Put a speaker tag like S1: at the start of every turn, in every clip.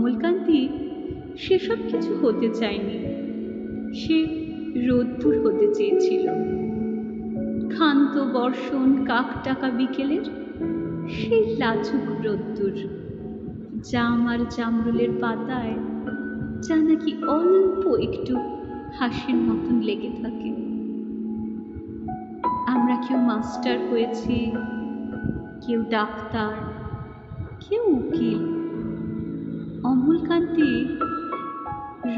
S1: অমলকান্তি সেসব কিছু হতে চায়নি। সে রোদ্দুর হতে চেয়েছিল। ক্ষান্ত বর্ষণ কাক টাকা বিকেলের সেই লাজুক রোদ্দুর, জাম আর জামরুলের পাতায় যা নাকি অল্প একটু হাসির মতন লেগে থাকে। আমরা কেউ মাস্টার হয়েছি, কেউ ডাক্তার, কেউ উকিল। অমলকান্তি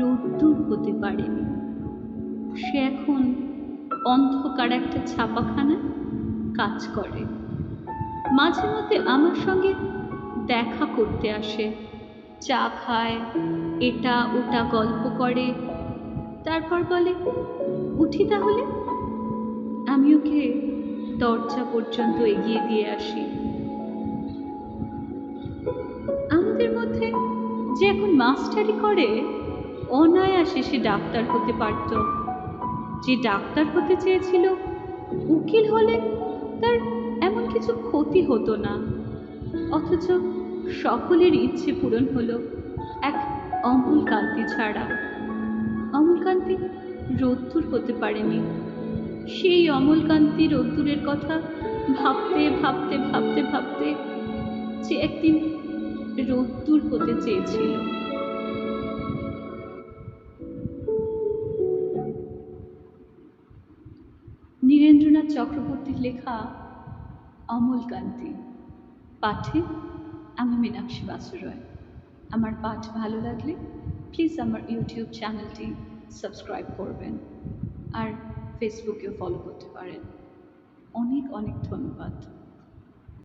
S1: রোদ্দুর হতে পারেনি সে এখন অন্ধকার একটা ছাপাখানা কাজ করে। মাঝে মধ্যে আমার সঙ্গে দেখা করতে আসে। চা খায়, এটা ওটা গল্প করে। তারপর বলে, উঠি তাহলে? আমি ওকে দরজা পর্যন্ত এগিয়ে দিয়ে আসি। মাস্টারি করে, অনায়াসে সে ডাক্তার হতে পারত। যে ডাক্তার হতে চেয়েছিল, উকিল হলে তার এমন কিছু ক্ষতি হতো না। অথচ সকলের ইচ্ছে পূরণ হলো এক অমূলকান্তি ছাড়া। অমূলকান্তি রোদ্দুর হতে পারেনি। সেই অমলকান্তি রোদ্দুরের কথা ভাবতে ভাবতে ভাবতে ভাবতে যে একদিন রোদ্দুর হতে চেয়েছিল। নীরেন্দ্রনাথ চক্রবর্তীর লেখা অমলকান্তি পাঠে আমি মীনাক্ষী বাসু রয় আমার পাঠ ভালো লাগলে প্লিজ আমার ইউটিউব চ্যানেলটি সাবস্ক্রাইব করবেন আর ফেসবুকেও ফলো করতে পারেন। অনেক অনেক ধন্যবাদ।